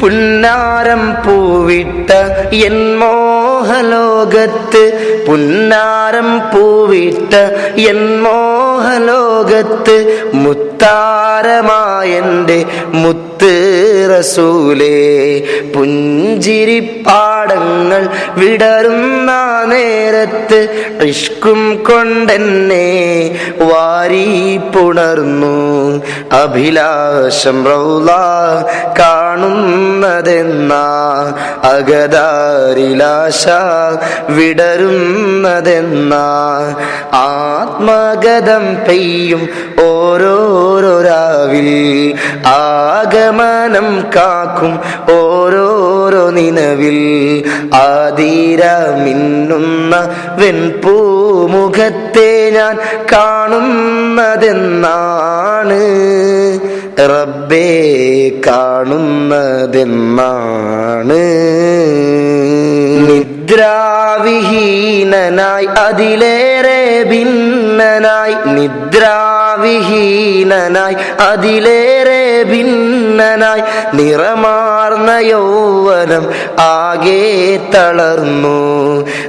പുന്നാരം പൂവിട്ട N മോഹലോകത്ത് പുന്നാരം പൂവിട്ട N മോഹലോകത്ത് മുത്താരമായന്റെ മുത്ത് റസൂലേ പുഞ്ചിരിപ്പാടങ്ങൾ വിടരുന്ന നേരത്ത് ഇഷ്കും കൊണ്ടെന്നെ വാരി പുണർന്നു. അഭിലാഷം റൗല കാണുന്നതെന്ന അഗതാരിലാശ വിടരുന്നതെന്ന ആത്മഗതം പെയ്യും ഓരോരോ രാവിൽ ആഗമനം കാക്കും ഓരോരോ നിലവിൽ ആതിര മിന്നുന്ന വെൺപൂമുഖത്തെ ഞാൻ കാണുന്നതെന്നാണ്. റബ്ബേ കാണുന്നതെന്നാണ്. നിദ്രാവിഹീനനായി അതിലേറെ ഭിന്നനായി. നിദ്രാവിഹീനനായി അതിലേറെ ഭിന്നനായി. നിറമാർന്ന യൗവനം ആകെ തളർന്നു.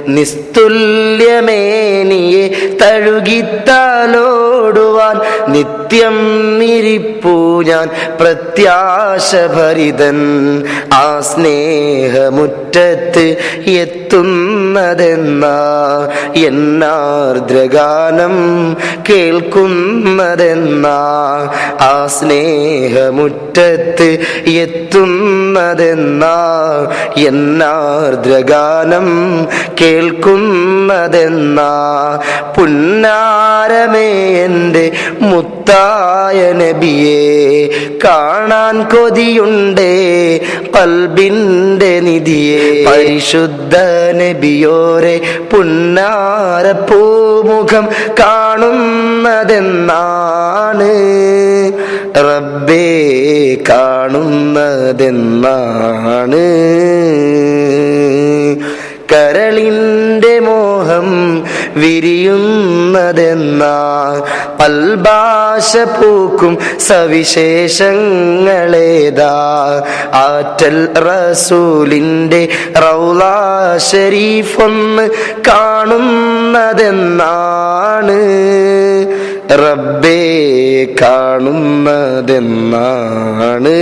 നിസ്തുല്യമേനിയെ തഴുകിത്താലോടുവാൻ നിത്യം നിരിപ്പൂ ഞാൻ പ്രത്യാശഭരിതൻ. ആ സ്നേഹമുറ്റത്ത് എത്തുന്നതെന്ന എന്നാർദ്രഗാനം കേൾക്കുന്നതെന്ന. ആ സ്നേഹമുറ്റത്ത് എത്തുന്നതെന്ന എന്നാർദ്രഗാനം കേൾക്കുന്നതെന്ന. പുന്നാരമേ എന്റെ മുത്തായ നബിയെ കാണാൻ കൊതിയുണ്ട് കൽബിന്റെ നിധിയെ. പരിശുദ്ധ നബിയോരെ പുന്നാര പൂമുഖം കാണുന്നതെന്നാണ്. റബ്ബേ കാണുന്നതെന്നാണ്. കരളിൻ വിരിയുന്നതെന്ന പൽഭാഷ പൂക്കും സവിശേഷങ്ങളേതാ. ആറ്റൽ റസൂലിന്റെ റൗലാ ഷരീഫൊന്ന് കാണുന്നതെന്നാണ്. റബ്ബേ കാണുന്നതെന്നാണ്.